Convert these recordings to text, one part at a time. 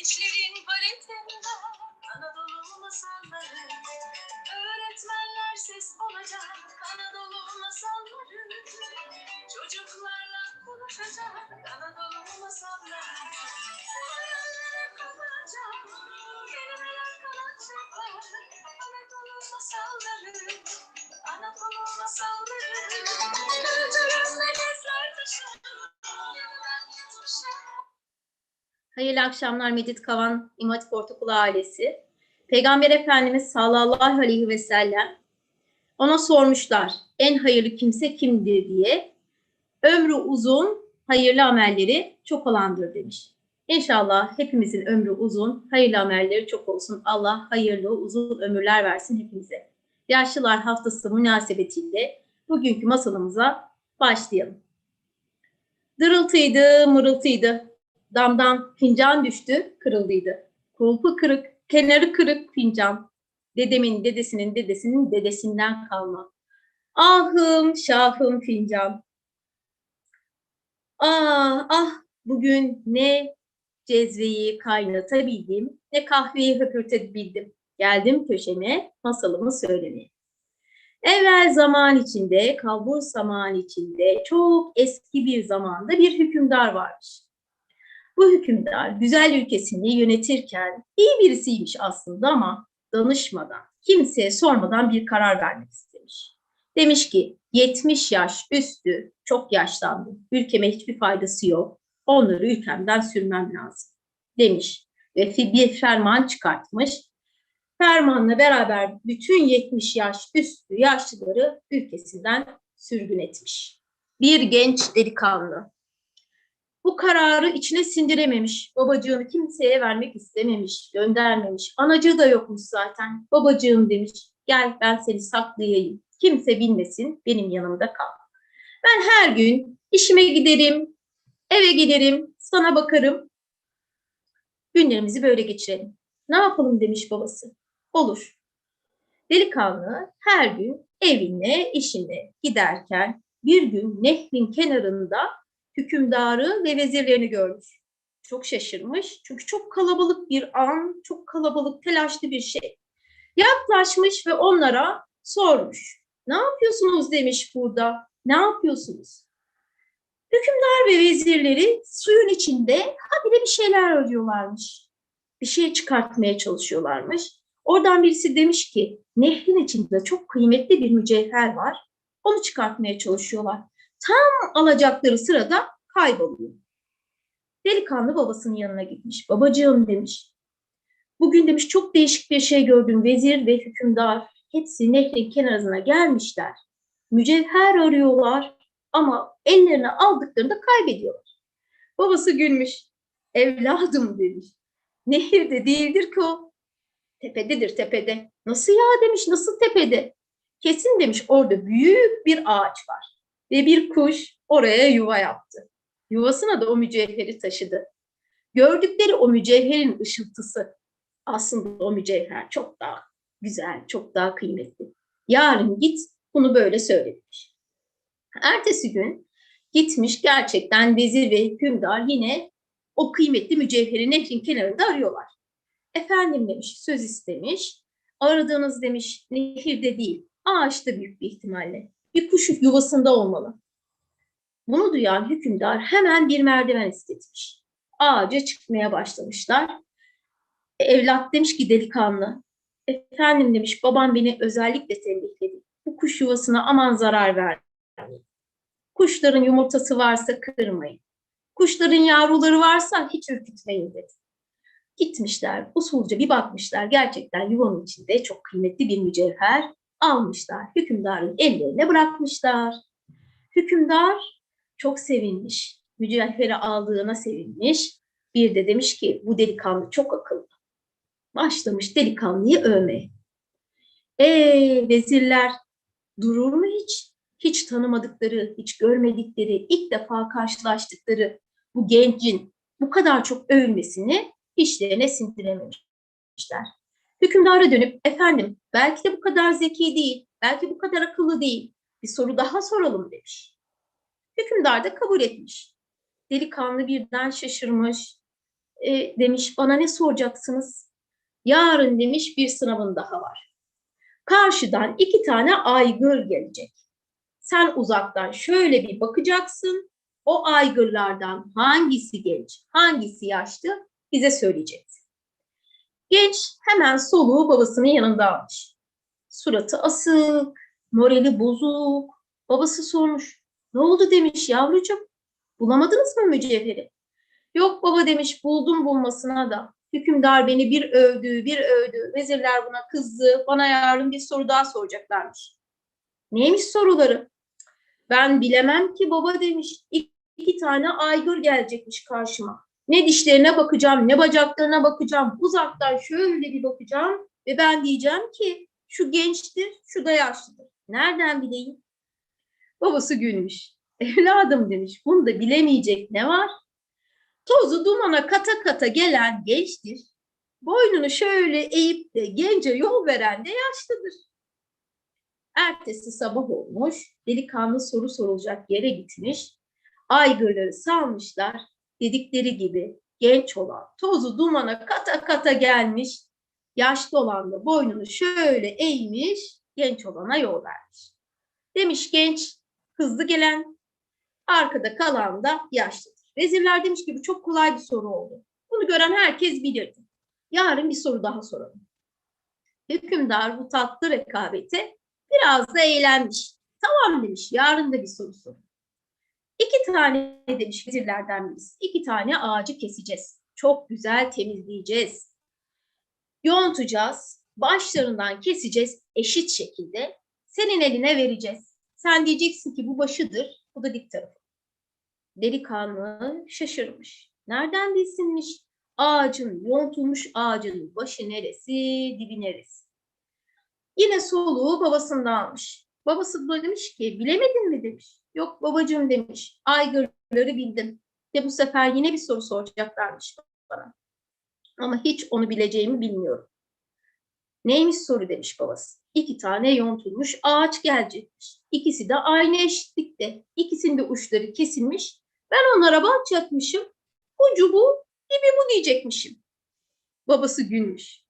Gençlerin baletinde Anadolu masalları. Öğretmenler ses olacak. Anadolu masalları. Çocuklarla konuşacak. Anadolu masalları Hayırlı akşamlar Medit Kavan İmam Hatip Ortaokulu ailesi. Peygamber Efendimiz sallallahu aleyhi ve sellem ona sormuşlar en hayırlı kimse kimdir diye. Ömrü uzun, hayırlı amelleri çok olandır demiş. İnşallah hepimizin ömrü uzun, hayırlı amelleri çok olsun. Allah hayırlı uzun ömürler versin hepimize. Yaşlılar Haftası münasebetiyle bugünkü masalımıza başlayalım. Dırıltıydı, mırıltıydı. Damdan fincan düştü, kırıldıydı. Kulpu kırık, kenarı kırık fincan. Dedemin dedesinin dedesinin dedesinden kalma. Ahım şahım fincan. Ah ah bugün ne cezveyi kaynatabildim, ne kahveyi höpürtebildim. Geldim köşeme masalımı söylemeye. Evvel zaman içinde, kalbur zaman içinde, çok eski bir zamanda bir hükümdar varmış. Bu hükümdar güzel ülkesini yönetirken iyi birisiymiş aslında ama danışmadan, kimseye sormadan bir karar vermek istemiş. Demiş ki 70 yaş üstü çok yaşlandım. Ülkeme hiçbir faydası yok. Onları ülkemden sürmem lazım demiş. Ve bir ferman çıkartmış. Fermanla beraber bütün 70 yaş üstü yaşlıları ülkesinden sürgün etmiş. Bir genç delikanlı bu kararı içine sindirememiş. Babacığını kimseye vermek istememiş, göndermemiş. Anacığı da yokmuş zaten. Babacığım demiş, gel ben seni saklayayım. Kimse bilmesin, benim yanımda kal. Ben her gün işime giderim, eve giderim, sana bakarım. Günlerimizi böyle geçirelim. Ne yapalım demiş babası. Olur. Delikanlı her gün evine, işine giderken bir gün nehrin kenarında hükümdarı ve vezirlerini görmüş. Çok şaşırmış çünkü çok kalabalık bir an, çok kalabalık, telaşlı bir şey. Yaklaşmış ve onlara sormuş. Ne yapıyorsunuz demiş burada. Ne yapıyorsunuz? Hükümdar ve vezirleri suyun içinde habire bir şeyler arıyorlarmış. Bir şey çıkartmaya çalışıyorlarmış. Oradan birisi demiş ki nehrin içinde çok kıymetli bir mücevher var. Onu çıkartmaya çalışıyorlar tam alacakları sırada kayboluyor. Delikanlı babasının yanına gitmiş. Babacığım demiş. Bugün demiş çok değişik bir şey gördüm. Vezir ve hükümdar hepsi nehrin kenarına gelmişler. Mücevher arıyorlar ama ellerine aldıklarında kaybediyorlar. Babası gülmüş. Evladım demiş. Nehirde değildir ki o. Tepededir tepede. Nasıl ya demiş nasıl tepede? Kesin demiş orada büyük bir ağaç var ve bir kuş oraya yuva yaptı. Yuvasına da o mücevheri taşıdı. Gördükleri o mücevherin ışıltısı aslında o mücevher çok daha güzel, çok daha kıymetli. Yarın git bunu böyle söylemiş. Ertesi gün gitmiş gerçekten vezir ve hükümdar yine o kıymetli mücevheri nehrin kenarında arıyorlar. Efendim demiş, söz istemiş. Aradığınız demiş nehirde değil, ağaçta büyük bir ihtimalle bir kuş yuvasında olmalı. Bunu duyan hükümdar hemen bir merdiven istetmiş. Ağaca çıkmaya başlamışlar. E, evlat demiş ki delikanlı, efendim demiş babam beni özellikle tembihledi. Bu kuş yuvasına aman zarar vermeyin. Kuşların yumurtası varsa kırmayın. Kuşların yavruları varsa hiç ürkütmeyin dedi. Gitmişler usulca bir bakmışlar gerçekten yuvanın içinde çok kıymetli bir mücevher almışlar. Hükümdarın ellerine bırakmışlar. Hükümdar çok sevinmiş. Mücevheri aldığına sevinmiş. Bir de demiş ki bu delikanlı çok akıllı. Başlamış delikanlıyı övmeye. Ee vezirler durur mu hiç? Hiç tanımadıkları, hiç görmedikleri, ilk defa karşılaştıkları bu gencin bu kadar çok övülmesini işlerine sindirememişler. Hükümdara dönüp efendim belki de bu kadar zeki değil, belki bu kadar akıllı değil. Bir soru daha soralım demiş. Hükümdar da kabul etmiş. Delikanlı birden şaşırmış. E, demiş bana ne soracaksınız? Yarın demiş bir sınavın daha var. Karşıdan iki tane aygır gelecek. Sen uzaktan şöyle bir bakacaksın. O aygırlardan hangisi genç, hangisi yaşlı bize söyleyeceksin. Genç hemen soluğu babasının yanında almış. Suratı asık, morali bozuk. Babası sormuş. Ne oldu demiş yavrucuğum. Bulamadınız mı mücevheri? Yok baba demiş buldum bulmasına da. Hükümdar beni bir övdü, bir övdü. Vezirler buna kızdı. Bana yarın bir soru daha soracaklarmış. Neymiş soruları? Ben bilemem ki baba demiş. İki, tane aygır gelecekmiş karşıma. Ne dişlerine bakacağım, ne bacaklarına bakacağım. Uzaktan şöyle bir bakacağım ve ben diyeceğim ki şu gençtir, şu da yaşlıdır. Nereden bileyim? Babası gülmüş. Evladım demiş, bunda bilemeyecek ne var? Tozu dumana kata kata gelen gençtir. Boynunu şöyle eğip de gence yol veren de yaşlıdır. Ertesi sabah olmuş, delikanlı soru sorulacak yere gitmiş. Aygırları salmışlar, dedikleri gibi genç olan tozu dumana kata kata gelmiş. Yaşlı olan da boynunu şöyle eğmiş, genç olana yol vermiş. Demiş genç, hızlı gelen, arkada kalan da yaşlıdır. Vezirler demiş ki bu çok kolay bir soru oldu. Bunu gören herkes bilirdi. Yarın bir soru daha soralım. Hükümdar bu tatlı rekabete biraz da eğlenmiş. Tamam demiş, yarın da bir soru sorun. İki tane demiş vezirlerden birisi. İki tane ağacı keseceğiz. Çok güzel temizleyeceğiz. Yontacağız. Başlarından keseceğiz eşit şekilde. Senin eline vereceğiz. Sen diyeceksin ki bu başıdır, bu da dik tarafı. Delikanlı şaşırmış. Nereden bilsinmiş? Ağacın, yontulmuş ağacın başı neresi, dibi neresi? Yine soluğu babasından almış. Babası da demiş ki bilemedin mi demiş. Yok babacığım demiş. Aygırları bildim. De bu sefer yine bir soru soracaklarmış bana. Ama hiç onu bileceğimi bilmiyorum. Neymiş soru demiş babası. İki tane yontulmuş ağaç gelecekmiş. İkisi de aynı eşitlikte. İkisinin de uçları kesilmiş. Ben onlara bakacakmışım. Ucu bu, dibi bu diyecekmişim. Babası gülmüş.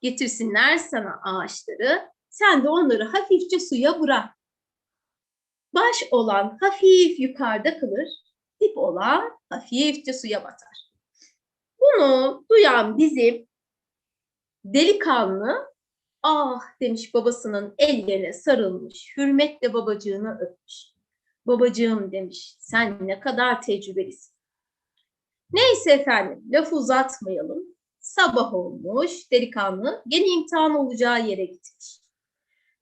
Getirsinler sana ağaçları. Sen de onları hafifçe suya bırak. Baş olan hafif yukarıda kalır. Dip olan hafifçe suya batar. Bunu duyan bizim delikanlı ah demiş babasının ellerine sarılmış. Hürmetle babacığını öpmüş. Babacığım demiş sen ne kadar tecrübelisin. Neyse efendim lafı uzatmayalım. Sabah olmuş delikanlı gene imtihan olacağı yere gitmiş.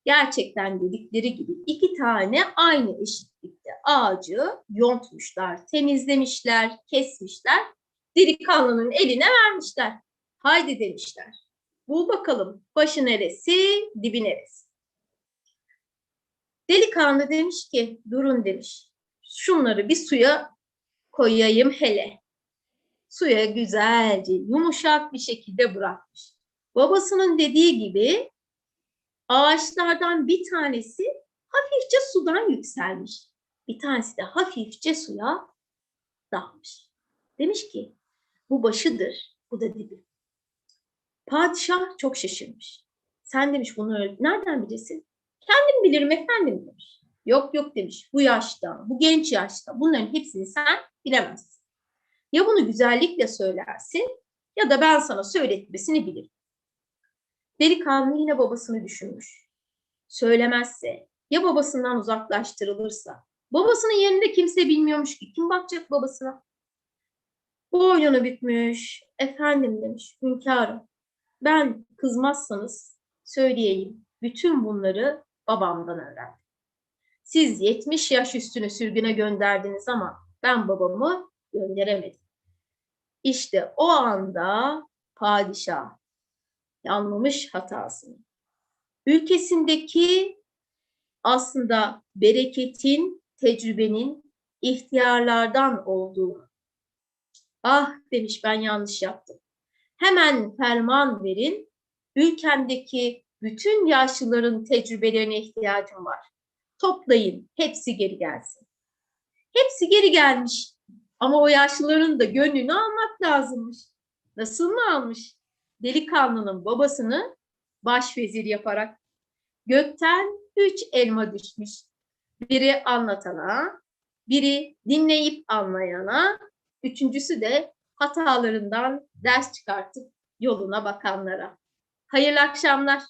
Gerçekten dedikleri gibi iki tane aynı eşitlikte ağacı yontmuşlar, temizlemişler, kesmişler. Delikanlının eline vermişler. Haydi demişler. Bul bakalım başı neresi, dibi neresi. Delikanlı demiş ki durun demiş. Şunları bir suya koyayım hele. Suya güzelce yumuşak bir şekilde bırakmış. Babasının dediği gibi ağaçlardan bir tanesi hafifçe sudan yükselmiş. Bir tanesi de hafifçe suya dalmış. Demiş ki bu başıdır, bu da dibi. Padişah çok şaşırmış. Sen demiş bunu nereden bilirsin? Kendim bilirim efendim demiş. Yok yok demiş. Bu yaşta, bu genç yaşta bunların hepsini sen bilemezsin. Ya bunu güzellikle söylersin ya da ben sana söyletmesini bilirim. Delikanlı yine babasını düşünmüş. Söylemezse, ya babasından uzaklaştırılırsa, babasının yerinde kimse bilmiyormuş ki, kim bakacak babasına? Boynunu bükmüş, efendim demiş, hünkârım, ben kızmazsanız söyleyeyim, bütün bunları babamdan öğrendim. Siz 70 yaş üstünü sürgüne gönderdiniz ama ben babamı gönderemedim. İşte o anda padişah anlamış hatasını. Ülkesindeki aslında bereketin, tecrübenin ihtiyarlardan olduğunu. Ah demiş ben yanlış yaptım. Hemen ferman verin. Ülkemdeki bütün yaşlıların tecrübelerine ihtiyacım var. Toplayın, hepsi geri gelsin. Hepsi geri gelmiş. Ama o yaşlıların da gönlünü almak lazımmış. Nasıl mı almış? Delikanlının babasını başvezir yaparak. Gökten üç elma düşmüş. Biri anlatana, biri dinleyip anlayana, üçüncüsü de hatalarından ders çıkartıp yoluna bakanlara. Hayırlı akşamlar.